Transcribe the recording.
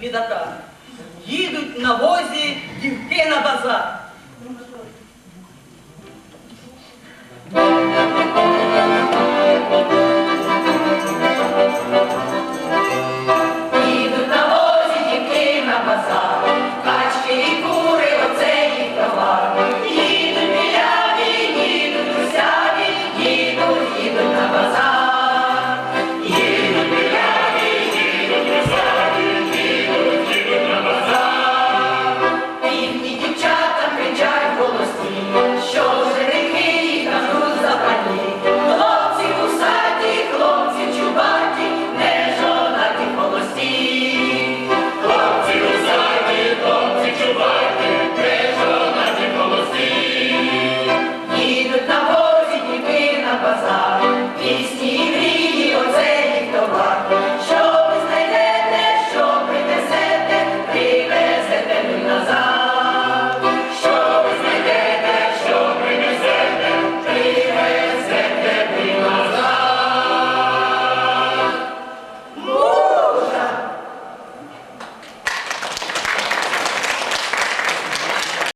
бідака. Їдуть на возі дівки на базар. It's